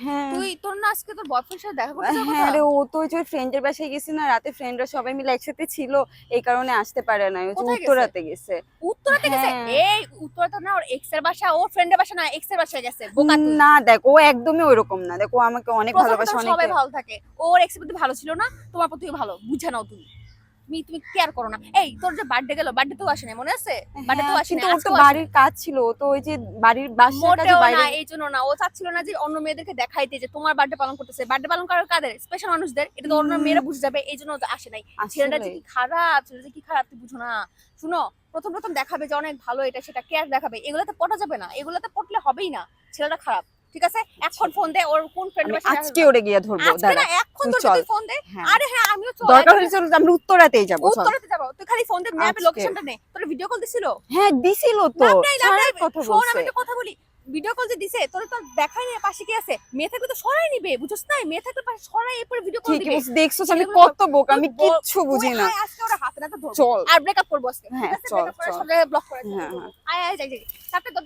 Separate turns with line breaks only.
হ্যাঁ।
তুই তোর না আজকে তোর সাথে দেখা করতে
হ্যাঁ রে ও তো ওই ফ্রেন্ডের বাসায় গেছি না রাতে ফ্রেন্ডরা সবাই মিলে একসাথে ছিল এই কারণে আসতে পারে না ওই? উত্তরাতে গেছে।
উত্তরাতে গেছে?
হ্যাঁ।
এই উত্তরাতে না ওর এক্সের বাসা ওর ফ্রেন্ডের বাসা না এক্সের বাসায় গেছে বোকা
না দেখ ও একদমই ওইরকম না দেখ ও আমাকে অনেক ভালোবাসে অনেক
সবাই ভালো থাকে। ওর এক্স প্রতি ভালো ছিল না তোমার প্রতি ভালো বুঝে নাও তুমি। তুমি তুমি কেয়ার করো না। এই তোর যে বার্থডে গেল বার্থডে তো আসে নাই মনে আছে? বার্থডে তো
হ্যাঁ,
আসে
কিন্তু তো বাড়ির কাজ ছিল তো ওই যে বাড়ির বাসার কাজে বাইরে
না এই জন্য না ও চাচ্ছিল না যে অন্য মেয়েদেরকে দেখাইতে যে তোমার বার্থডে পালন করতেছে। বার্থডে পালন করার কাদের? স্পেশাল মানুষদের। এটা তো অন্য। মেয়েরা বুঝে যাবে এই জন্য আসে নাই। ছেলেটা যে কি খারাপ ছেলেটা যে কি খারাপ তুই বুঝো না। শুনো প্রথম প্রথম দেখাবে যে অনেক ভালো এটা সেটা কেয়ার দেখাবে। এগুলোতে পটা যাবে না এগুলোতে পটলে হবেই না। ছেলেটা খারাপ। ঠিক আছে? এখন ফোন দে ওর কোন ফ্রেন্ড
আজকে ওরে গিয়ে ধরবো দাঁড়া
না এখন
তুই
ফোন দে
হ্যাঁ।
আরে হ্যাঁ আমিও চল
দরকার হলে চল আমরা উত্তরাতেই যাব
উত্তরাতে যাব। তুই খালি ফোন দে ম্যাপে লোকেশনটা নে। তোর ভিডিও কল দিছিল?
হ্যাঁ দিছিল তো।
আমি একটা কথা বলি। ভিডিও কল যে দিছে তোর তো দেখাই না পাশে কি আছে? মেয়ে থাকলে তো সরাই নিবে বুঝছস না মেয়ে থাকলে পাশে সরাই এরপর ভিডিও কল দিবে।
বলছিস দেখছস আমি কত বোকা আমি কিচ্ছু বুঝি না।
আজকে ওরা হাতে নাতে ধরবো।
চল।
আর ব্রেকআপ করব আজকে
হ্যাঁ, চল, চল।
ব্লক করে
হ্যাঁ, হ্যাঁ।
আয় আয় যাই যাই চাপটা তোর দে